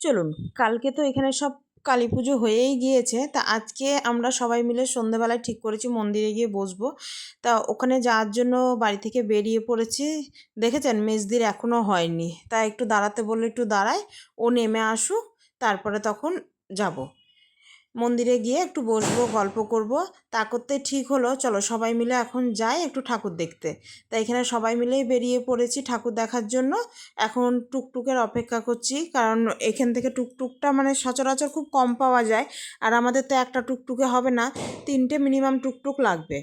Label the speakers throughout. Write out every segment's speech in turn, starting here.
Speaker 1: চলুন, কালকে তো এখানে সব কালী পুজো হয়েই গিয়েছে। তা আজকে আমরা সবাই মিলে সন্ধেবেলায় ঠিক করেছি, মন্দিরে গিয়ে বসবো। তা ওখানে যাওয়ার জন্য বাড়ি থেকে বেরিয়ে পড়েছি। দেখেছেন, মেজদির এখনও হয়নি। তা একটু দাঁড়াতে বললে, একটু দাঁড়ায়, ও নেমে আসুক, তারপরে তখন যাব। মন্দিরে গিয়ে একটু বসবো, গল্প করব। তা করতে ঠিক হলো। চলো সবাই মিলে এখন যাই একটু ঠাকুর দেখতে। তা এখানে সবাই মিলেই বেরিয়ে পড়েছি ঠাকুর দেখার জন্য। এখন টুকটুকের অপেক্ষা করছি, কারণ এখান থেকে টুকটুকটা মানে সচরাচর খুব কম পাওয়া যায়। আর আমাদের তো একটা টুকটুকে হবে না, তিনটে মিনিমাম টুকটুক লাগবে।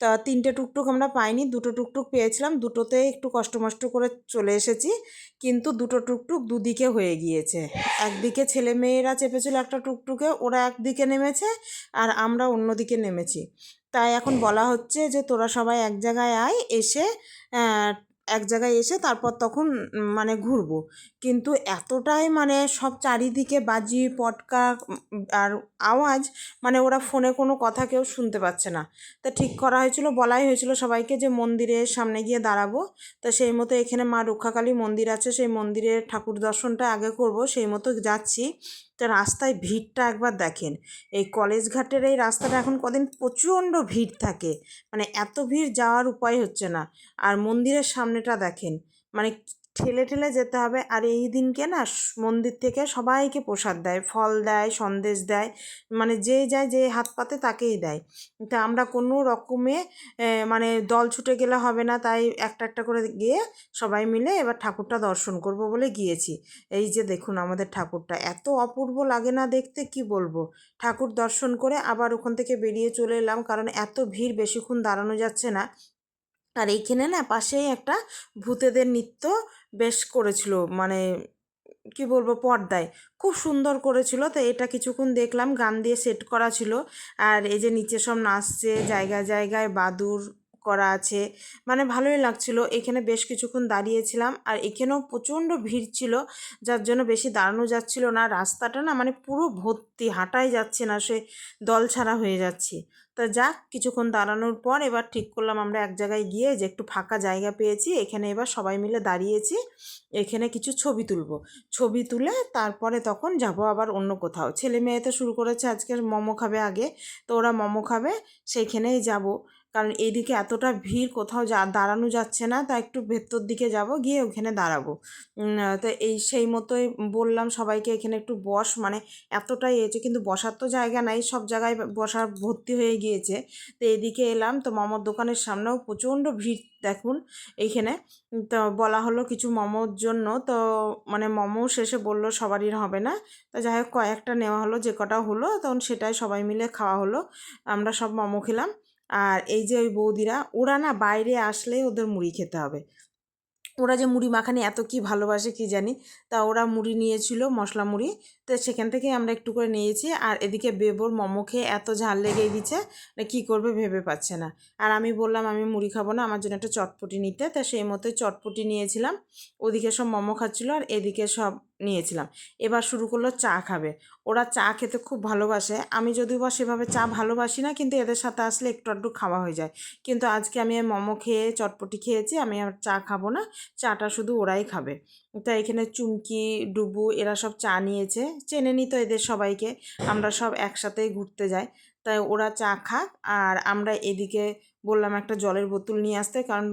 Speaker 1: তা তিনটে টুকটুক আমরা পাইনি, দুটো টুকটুক পেয়েছিলাম, দুটোতে একটু কষ্ট মষ্ট করে চলে এসেছি, কিন্তু দুটো টুকটুক দুদিকে হয়ে গিয়েছে। একদিকে ছেলে মেয়েরা চেপেছিল একটা টুকটুকে, ওরা একদিকে নেমেছে আর আমরা অন্যদিকে নেমেছি। তাই এখন বলা হচ্ছে যে তোরা সবাই এক জায়গায় আয়, এসে এক জায়গায় এসে তারপর তখন মানে ঘুরবো। কিন্তু এতটাই মানে সব চারিদিকে বাজি, পটকা আর আওয়াজ মানে ওরা ফোনে কোনো কথা কেউ শুনতে পাচ্ছে না। তা ঠিক করা হয়েছিল, বলাই হয়েছিল সবাইকে যে মন্দিরের সামনে গিয়ে দাঁড়াবো। তা সেই মতো এখানে মা রক্ষাকালী মন্দির আছে, সেই মন্দিরের ঠাকুর দর্শনটা আগে করব, সেই মতো যাচ্ছি। তো রাস্তায় ভিড়টা একবার দেখেন। এই কলেজ ঘাটের এই রাস্তাটা এখন কদিন প্রচণ্ড ভিড় থাকে। মানে এত ভিড় যাওয়ার উপায় হচ্ছে না। আর মন্দিরের সামনেটা দেখেন। মানে ঠেলে ঠেলে যেতে হবে। আর এই দিনকে না মন্দির থেকে সবাইকে প্রসাদ দেয়, ফল দেয়, সন্দেশ দেয় মানে যে যায় যে হাত পাতে তাকেই দেয়। তা আমরা কোনো রকমে মানে দল ছুটে গেলে হবে না, তাই একটা একটা করে গিয়ে সবাই মিলে এবার ঠাকুরটা দর্শন করব বলে গিয়েছি। এই যে দেখুন আমাদের ঠাকুরটা, এত অপূর্ব লাগে না দেখতে, কি বলব? ঠাকুর দর্শন করে আবার ওখান থেকে বেরিয়ে চলে এলাম, কারণ এত ভিড় বেশিক্ষণ দাঁড়ানো যাচ্ছে না। আর এইখানে না পাশেই একটা ভূতেদের নৃত্য বেশ করেছিল মানে কি বলব পর্দায়। খুব সুন্দর করেছিল, তো এটা কিছুক্ষণ দেখলাম, গান দিয়ে সেট করা ছিল। আর এই যে নিচে সব নাচছে, জায়গায় জায়গায় বাদুর করা আছে মানে ভালোই লাগছিল। এখানে বেশ কিছুক্ষণ দাঁড়িয়েছিলাম আর এখানেও প্রচণ্ড ভিড় ছিল, যার জন্য বেশি দাঁড়ানো যাচ্ছিল না। রাস্তাটা না মানে পুরো ভর্তি, হাঁটাই যাচ্ছে না, সে দল ছাড়া হয়ে যাচ্ছে। তা যাক, কিছুক্ষণ দাঁড়ানোর পর এবার ঠিক করলাম আমরা এক জায়গায় গিয়ে যে একটু ফাঁকা জায়গা পেয়েছি, এখানে এবার সবাই মিলে দাঁড়িয়েছি, এখানে কিছু ছবি তুলব। ছবি তুলে তারপরে তখন যাব আবার অন্য কোথাও। ছেলে মেয়ে তো শুরু করেছে আজকে মোমো খাবে আগে, তো ওরা মোমো খাবে, সেইখানেই যাব। কারণ এইদিকে এতটা ভিড়, কোথাও যা, দাঁড়ানো যাচ্ছে না, তা একটু ভেতর দিকে যাব, গিয়ে ওখানে দাঁড়াবো। তো এই সেই মতোই বললাম সবাইকে এখানে একটু বস মানে এতটাই এসে কিন্তু বসার তো জায়গা নাই, সব জায়গায় বসার ভর্তি হয়ে গিয়েছে। তো এদিকে এলাম, তো মোমোর দোকানের সামনেও প্রচণ্ড ভিড় দেখুন এইখানে। তো বলা হলো কিছু মোমোর জন্য, তো মানে মোমো শেষে বলল সবারই হবে না। তো যাই হোক কয়েকটা নেওয়া হলো, যে কটা হলো, তখন সেটাই সবাই মিলে খাওয়া হলো। আমরা সব মোমো খেলাম। আর এই যে ওই বৌদিরা, ওরা না বাইরে আসলেই ওদের মুড়ি খেতে হবে। ওরা যে মুড়ি মাখানি এত কি ভালোবাসে কি জানি? তা ওরা মুড়ি নিয়েছিল, মশলা মুড়ি। তো সেখান থেকে আমরা একটু করে নিয়েছি। আর এদিকে বেবর মোমো খেয়ে এত ঝাল লেগে গেছে কী করবে ভেবে পাচ্ছে না। আর আমি বললাম, আমি মুড়ি খাব না, আমার জন্য একটা চটপটি নিতে। তা সেই মতোই চটপটি নিয়েছিলাম। ওদিকে সব মোমো খাচ্ছিলো আর এদিকে সব নিয়েছিলাম। এবার শুরু করল চা খাবে। ওরা চা খেতে খুব ভালোবাসে। আমি যদিও বা সেভাবে চা ভালোবাসি না, কিন্তু এদের সাথে আসলে একটু আধটু খাওয়া হয়ে যায়। কিন্তু আজকে আমি মোমো খেয়ে, চটপটি খেয়েছি, আমি আর চা খাব না। চাটা শুধু ওরাই খাবে। তা এখানে চুমকি, ডুবু, এরা সব চা নিয়েছে। চেনে নিত এদের সবাইকে। আমরা সব একসাথেই ঘুরতে যাই। তাই ওরা চা খাক আর আমরা এদিকে বললাম একটা জলের বোতল নিয়ে আসতে কারণ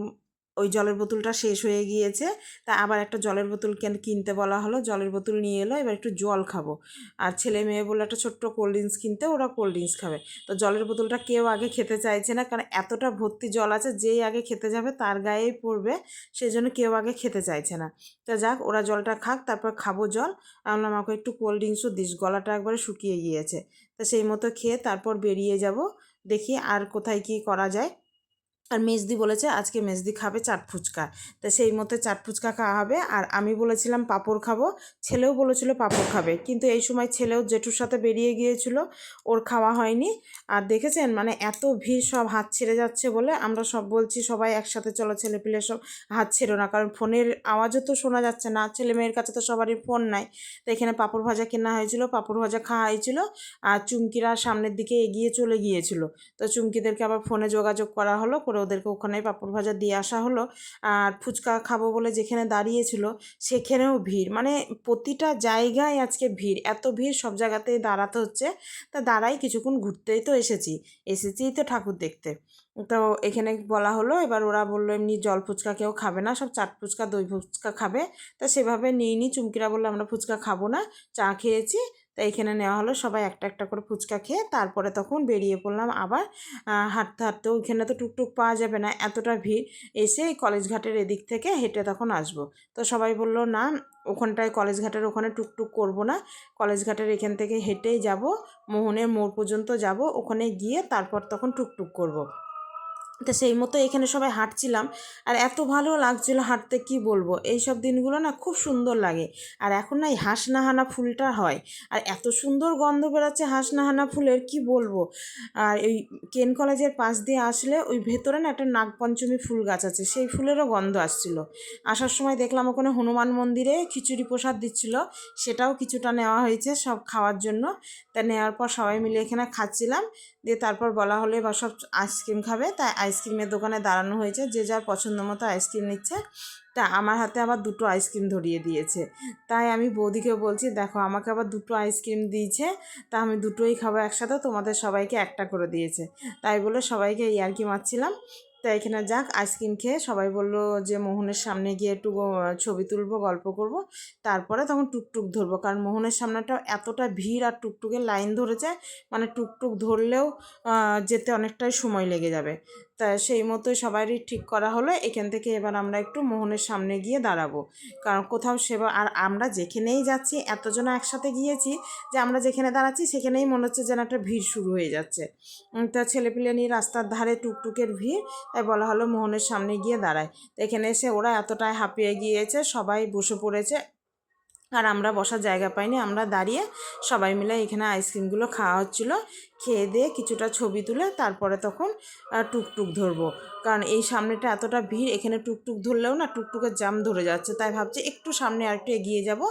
Speaker 1: ওই জলের বোতলটা শেষ হয়ে গিয়েছে। তা আবার একটা জলের বোতল কেন কিনতে বলা হলো, জলের বোতল নিয়ে এলো, এবার একটু জল খাব। আর ছেলে মেয়ে বলে একটা ছোট্ট কোল্ড ড্রিঙ্কস কিনতে, ওরা কোল্ড ড্রিঙ্কস খাবে। তো জলের বোতলটা কেউ আগে খেতে চাইছে না, কারণ এতটা ভর্তি জল আছে, যেই আগে খেতে যাবে তার গায়েই পড়বে সেই জন্য কেউ আগে খেতে চাইছে না। তো যাক, ওরা জলটা খাক, তারপর খাব জল। আমরা আমাকে একটু কোল্ড ড্রিঙ্কসও দিস। গলাটা একবারে শুকিয়ে গিয়েছে। তা সেই মতো খেয়ে তারপর বেরিয়ে যাব, দেখি আর কোথায় কি করা যায়। আর মেজদি বলেছে, আজকে মেজদি খাবে চাট ফুচকা। তো সেই মতো চাট ফুচকা খাওয়া হবে। আর আমি বলেছিলাম পাঁপড় খাব। ছেলেও বলেছিল পাঁপড় খাবে। কিন্তু এই সময় ছেলেও জেঠুর সাথে বেরিয়ে গিয়েছিল। ওর খাওয়া হয়নি। আর দেখেছেন মানে এত ভিড় সব হাত ছেড়ে যাচ্ছে বলে আমরা সব বলছি, সবাই একসাথে, চলো ছেলে পিলে সব হাত ছেড়ো না। কারণ ফোনের আওয়াজও তো শোনা যাচ্ছে না। ছেলে মেয়ের কাছে তো সবারই ফোন নাই। তো এখানে পাঁপড় ভাজা কেনা হয়েছিল, পাঁপড় ভাজা খাওয়া হয়েছিল। আর চুমকিরা সামনের দিকে এগিয়ে চলে গিয়েছিল। তো চুমকিদেরকে আবার ফোনে যোগাযোগ করা হলো, করে তারপরে ওদেরকে ওখানে পাঁপড় ভাজা দিয়ে আসা হলো। আর ফুচকা খাব বলে যেখানে দাঁড়িয়েছিল সেখানেও ভিড়। মানে প্রতিটা জায়গায় আজকে ভিড়। এত ভিড় সব জায়গাতেই দাঁড়াতে হচ্ছে। তা দাঁড়াই কিছুক্ষণ ঘুরতেই তো এসেছি। এসেছি তো ঠাকুর দেখতে। তো এখানে বলা হলো, এবার ওরা বলল, এমনি জল ফুচকা কেউ খাবে না, সব চাট ফুচকা, দই ফুচকা খাবে। তা সেভাবে নিই নি চুমকিরা বলল, আমরা ফুচকা খাব না, চা খেয়েছি। তা এখানে নেওয়া হলো, সবাই একটা একটা করে ফুচকা খেয়ে তারপরে তখন বেরিয়ে পড়লাম আবার হাঁটতে হাঁটতে ওইখানে তো টুকটুক পাওয়া যাবে না, এতটা ভিড়। এসে এই কলেজ ঘাটের এদিক থেকে হেঁটে তখন আসব। তো সবাই বলল, না, ওখানটায় কলেজ ঘাটের ওখানে টুকটুক করব না। কলেজ ঘাটের এখান থেকে হেঁটেই যাব, মোহনের মোড় পর্যন্ত যাব, ওখানে গিয়ে তারপর তখন টুকটুক করব। তো সেই মতো এখানে সবাই হাঁটছিলাম। আর এত ভালো লাগছিল হাঁটতে, কি বলব? এই সব দিনগুলো না খুব সুন্দর লাগে। আর এখন না এই হাঁসনাহানা ফুলটা হয়। আর এত সুন্দর গন্ধ বেরোচ্ছে হাঁসনাহানা ফুলের, কি বলব? আর এই কেন কলেজের পাশ দিয়ে আসলে ওই ভেতরে না একটা নাগপঞ্চমী ফুল গাছ আছে, সেই ফুলেরও গন্ধ আসছিল। আসার সময় দেখলাম ওখানে হনুমান মন্দিরে খিচুড়ি প্রসাদ দিচ্ছিল। সেটাও কিছুটা নেওয়া হয়েছে সব খাওয়ার জন্য। তা নেওয়ার পর সবাই মিলে এখানে খাচ্ছিলাম। দিয়ে তারপর বলা হলো এবার সব আইসক্রিম খাবে। তাই আইসক্রিমের দোকানে দাঁড়ানো হয়েছে, যে যার পছন্দ মতো আইসক্রিম নিচ্ছে। তা আমার হাতে আবার দুটো আইসক্রিম ধরিয়ে দিয়েছে। তাই আমি বৌদিকে বলছি, দেখো, আমাকে আবার দুটো আইসক্রিম দিয়েছে। তা আমি দুটোই খাব একসাথে, তোমাদের সবাইকে একটা করে দিয়েছে। তাই বলে সবাইকে ইয়ার্কি মারছিলাম। তা এখানে যাক আইসক্রিম খেয়ে সবাই বলল যে মোহনের সামনে গিয়ে একটু ছবি তুলবো, গল্প করব। তারপরে তখন টুকটুক ধরবো, কারণ মোহনের সামনেটা এতটা ভিড় আর টুকটুকের লাইন ধরেছে মানে টুকটুক ধরলেও যেতে অনেকটাই সময় লেগে যাবে। তা সেই মতোই সবারই ঠিক করা হলো। এখান থেকে এবার আমরা একটু মোহনের সামনে গিয়ে দাঁড়াবো। কারণ কোথাও সেবা আর আমরা যেখানেই যাচ্ছি এতজন একসাথে গিয়েছি যে আমরা যেখানে দাঁড়াচ্ছি, সেখানেই মনে হচ্ছে যেন একটা ভিড় শুরু হয়ে যাচ্ছে। তা ছেলেপিলে নিয়ে রাস্তার ধারে টুকটুকের ভিড়, তাই বলা হলো মোহনের সামনে গিয়ে দাঁড়ায়। এখানে এসে ওরা এতটাই হাঁপিয়ে গিয়েছে, সবাই বসে পড়েছে। আর আমরা বসার জায়গা পাইনি, আমরা দাঁড়িয়ে সবাই মিলে এখানে আইসক্রিমগুলো খাওয়া হচ্ছিল। খেয়ে দিয়ে কিছুটা ছবি তুলে তারপরে তখন টুকটুক ধরবো। কারণ এই সামনেটা এতটা ভিড়, এখানে টুকটুক ধরলেও না টুকটুকের জাম ধরে যাচ্ছে। তাই ভাবছি একটু সামনে আর একটু এগিয়ে যাব,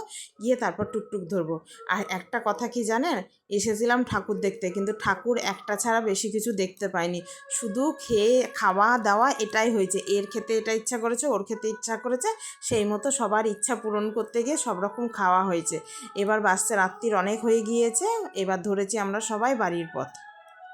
Speaker 1: গিয়ে তারপর টুকটুক ধরবো। আর একটা কথা কি জানেন? এসেছিলাম ঠাকুর দেখতে, কিন্তু ঠাকুর একটা ছাড়া বেশি কিছু দেখতে পাইনি। শুধু খেয়ে খাওয়া দাওয়া এটাই হয়েছে। এর খেতে এটা ইচ্ছা করেছে, ওর খেতে ইচ্ছা করেছে। সেই মতো সবার ইচ্ছা পূরণ করতে গিয়ে সব রকম খাওয়া হয়েছে। এবার বাসতে রাত্রির অনেক হয়ে গিয়েছে এবার ধরেছি আমরা সবাই বাড়ির পথ।